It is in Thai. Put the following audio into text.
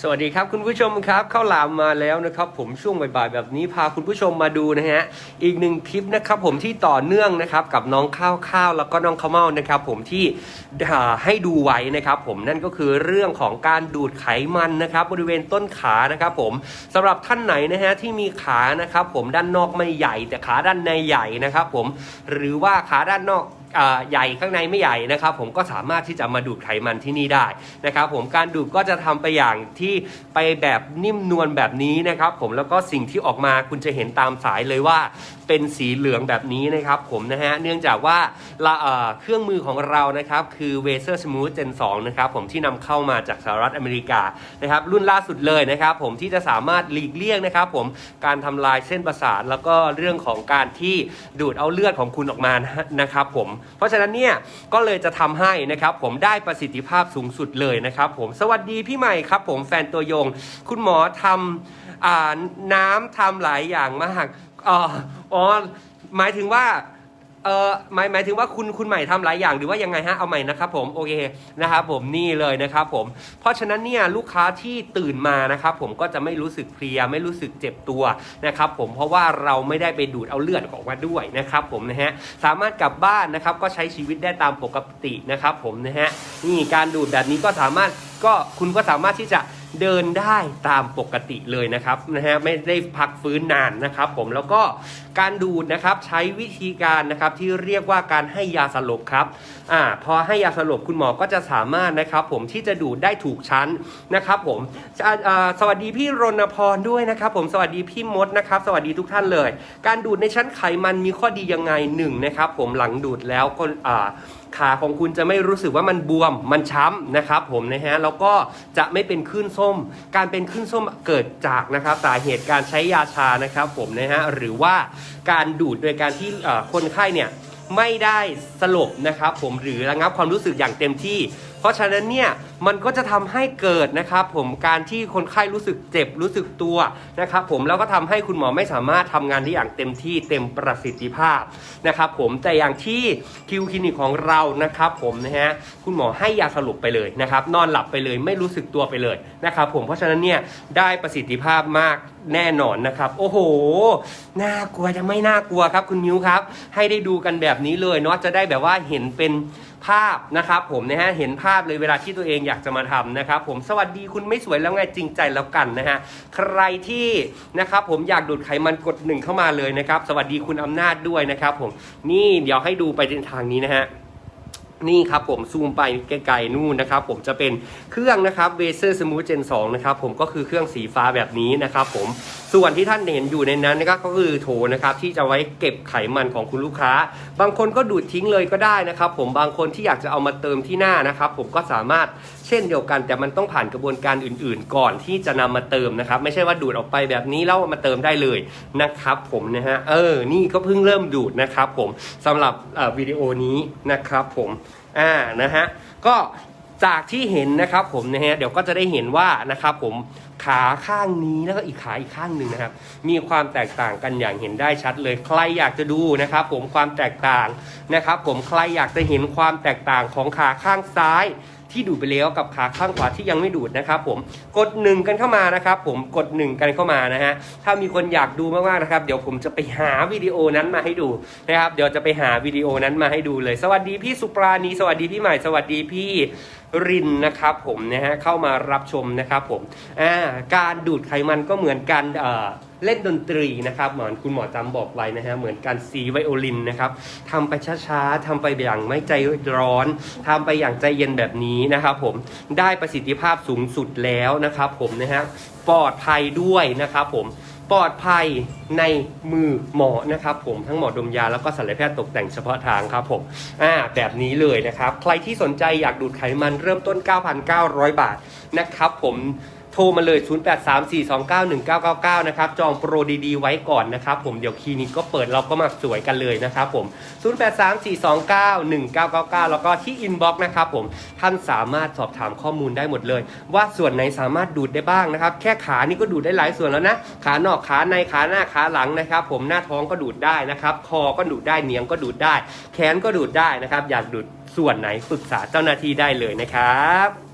สวัสดีครับคุณผู้ชมครับเข้าหลามมาแล้วนะครับ ผมช่วงบ่ายๆแบบนี้พาคุณผู้ชมมาดูนะฮะอีกหนึ่งคลิปนะครับผมที่ต่อเนื่องนะครับกับน้องข้าวข้าวแล้วก็น้องข้าวเม่านะครับ ผมที่อ่าให้ดูไว้นะครับ ผมนั่นก็คือเรื่องของการดูดไขมันนะครับ บริเวณต้นขานะครับ ผมสำหรับท่านไหนนะฮะที่มีขานะครับ ผมด้านนอกไม่ใหญ่ แต่ขาด้านในใหญ่นะครับ ผมหรือว่าขาด้านนอก ใหญ่ข้างในไม่ใหญ่นะครับ ผมก็สามารถที่จะมาดูดไขมันที่นี่ได้นะครับ ผมการดูดก็จะทำไปอย่างที่ไปแบบนิ่มนวลแบบนี้นะครับ ผมแล้วก็สิ่งที่ออกมาคุณจะเห็นตามสายเลยว่าเป็นสีเหลืองแบบนี้นะครับผมนะฮะเนื่องจากว่าเอ่อเครื่องมือของเรานะครับคือ w a s e r Smooth Gen 2นะครับผมที่นำเข้ามาจากสหรัฐอเมริกานะครับรุ่นล่าสุดเลยนะครับผมที่จะสามารถหลีกเลี่ยงนะครับผมการทำลายเส้นประสาทแล้วก็เรื่องของการที่ดูดเอาเลือดของคุณออกมานะครับผมเพราะฉะนั้นเนี่ยก็เลยจะทำให้นะครับผมได้ประสิทธิภาพสูงสุดเลยนะครับผมสวัสดีพี่ใหม่ครับ ผมแฟนตัวยง คุณหมอทำอ่าน้ำทำหลายอย่างมากอ๋อหมายถึงว่า เออหมายหมายถึงว่าคุณคุณใหม่ทำหลายอย่างหรือว่ายังไงฮะเอาใหม่นะครับผมโอเคนะครับผมนี่เลยนะครับผมเพราะฉะนั้นเนี่ยลูกค้าที่ตื่นมานะครับผมก็จะไม่รู้สึกเพลียไม่รู้สึกเจ็บตัวนะครับผมเพราะว่าเราไม่ได้ไปดูดเอาเลือดออกมาด้วยนะครับผมนะฮะสามารถกลับบ้านนะครับก็ใช้ชีวิตได้ตามปกตินะครับผมนะฮะนี่การดูดแบบนี้ก็สามารถก็คุณก็สามารถที่จะ เดินได้ตามปกติเลยนะครับนะฮะไม่ได้พักฟื้นนานนะครับ ผมแล้วก็การดูดนะครับใช้วิธีการนะครับที่เรียกว่าการให้ยาสลบครับอ่าพอให้ยาสลบคุณหมอก็จะสามารถนะครับผมที่จะดูดได้ถูกชั้นนะครับผมสวัสดีพี่รณพรด้วยนะครับ ผมสวัสดีพี่มดนะครับ สวัสดีทุกท่านเลย การดูดในชั้นไขมันมีข้อดียังไงหนึ่งนะครับ ผมหลังดูดแล้วก็อ่า ขาของคุณจะไม่รู้สึกว่ามันบวมมันช้ำนะครับผมนะฮะแล้วก็จะไม่เป็นคลื่นส้ม การเป็นคลื่นส้มเกิดจากนะครับสาเหตุการใช้ยาชานะครับผมนะฮะหรือว่าการดูดโดยการที่คนไข้เนี่ยไม่ได้สลบนะครับผมหรือระงับความรู้สึกอย่างเต็มที่ เพราะฉะนั้นเนี่ย มันก็จะทำให้เกิดนะครับผมการที่คนไข้รู้สึกเจ็บรู้สึกตัวนะครับผมแล้วก็ทำให้คุณหมอไม่สามารถทำงานได้อย่างเต็มที่เต็มประสิทธิภาพนะครับผมแต่อย่างที่คิวคลินิกของเรานะครับผมนะฮะคุณหมอให้ยาสลบไปเลยนะครับนอนหลับไปเลยไม่รู้สึกตัวไปเลยนะครับผมเพราะฉะนั้นเนี่ยได้ประสิทธิภาพมากแน่นอนนะครับ โอ้โห น่ากลัวจะไม่น่ากลัวครับคุณมิวครับ ให้ได้ดูกันแบบนี้เลยเนาะจะได้แบบว่าเห็นเป็น ภาพนะครับผมนะฮะเห็นภาพเลยเวลาที่ตัวเองอยากจะมาทำนะครับผมสวัสดีคุณไม่สวยแล้วไงจริงใจแล้วกันนะฮะใครที่นะครับผมอยากดูดไขมันกดหนึ่งเข้ามาเลยนะครับ สวัสดีคุณอำนาจด้วยนะครับผมนี่เดี๋ยวให้ดูไปในทางนี้นะฮะ นี่ครับผมซูมไปไกลๆนู่นนะครับผมจะเป็นเครื่องนะครับ v a s e r Smooth Gen 2นะครับผมก็คือเครื่องสีฟ้าแบบนี้นะครับผมส่วนที่ท่านเห็นอยู่ในนั้นนะครับก็คือโถนะครับที่จะไว้เก็บไขมันของคุณลูกค้า บางคนก็ดูดทิ้งเลยก็ได้นะครับผมบางคนที่อยากจะเอามาเติมที่หน้านะครับผมก็สามารถเช่นเดียวกันแต่มันต้องผ่านกระบวนการอื่น ๆ ก่อนที่จะนำมาเติมนะครับ ไม่ใช่ว่าดูดออกไปแบบนี้แล้วมาเติมได้เลยนะครับ ผมนะฮะเออ นี่ก็เพิ่งเริ่มดูดนะครับ ผมสำหรับวิดีโอนี้นะครับ ผมอ่านะฮะก็จากที่เห็นนะครับผมนะฮะเดี๋ยวก็จะได้เห็นว่านะครับผมขาข้างนี้แล้วก็อีกขาอีกข้างหนึ่งนะครับ มีความแตกต่างกันอย่างเห็นได้ชัดเลยใครอยากจะดูนะครับ ผมความแตกต่างนะครับ ผมใครอยากจะเห็นความแตกต่างของขาข้างซ้าย ที่ดูดไปแล้วกับขาข้างขวาที่ยังไม่ดูดนะครับผมกดหนึ่งกันเข้ามานะครับผมกดหนึ่งกันเข้ามานะฮะถ้ามีคนอยากดูมากๆนะครับ เดี๋ยวผมจะไปหาวิดีโอนั้นมาให้ดูนะครับ เดี๋ยวจะไปหาวิดีโอนั้นมาให้ดูเลย สวัสดีพี่สุปราณีสวัสดีพี่ใหม่สวัสดีพี่รินนะครับผมนะฮะเข้ามารับชมนะครับผมอ่าการดูดไขมันก็เหมือนกันเอ่อ เล่นดนตรีนะครับเหมือนคุณหมอจำบอกไว้นะฮะเหมือนการซีไวโอลินนะครับทำไปช้าๆทำไปอย่างไม่ใจร้อนทำไปอย่างใจเย็นแบบนี้นะครับผมได้ประสิทธิภาพสูงสุดแล้วนะครับผมนะฮะปลอดภัยด้วยนะครับผมปลอดภัยในมือหมอนะครับผมทั้งหมอดมยาแล้วก็ศัลยแพทย์ตกแต่งเฉพาะทางครับผมอ่าแบบนี้เลยนะครับ ใครที่สนใจอยากดูดไขมันเริ่มต้น 9,900 บาทนะครับผม โทรมาเลย 0834291999 นะครับ จองโปรดีๆ ไว้ก่อนนะครับ ผม เดี๋ยวคลินิกก็เปิดเราก็มาสวยกันเลยนะครับผม 0834291999 แล้วก็ที่อินบ็อกซ์นะครับผม ท่านสามารถสอบถามข้อมูลได้หมดเลย ว่าส่วนไหนสามารถดูดได้บ้างนะครับ แค่ขานี่ก็ดูดได้หลายส่วนแล้วนะ ขานอก ขาใน ขาหน้า ขาหลังนะครับ ผม หน้าท้องก็ดูดได้นะครับ คอก็ดูดได้ เนียงก็ดูดได้ แขนก็ดูดได้นะครับ อยากดูดส่วนไหนปรึกษาเจ้าหน้าที่ได้เลยนะครับ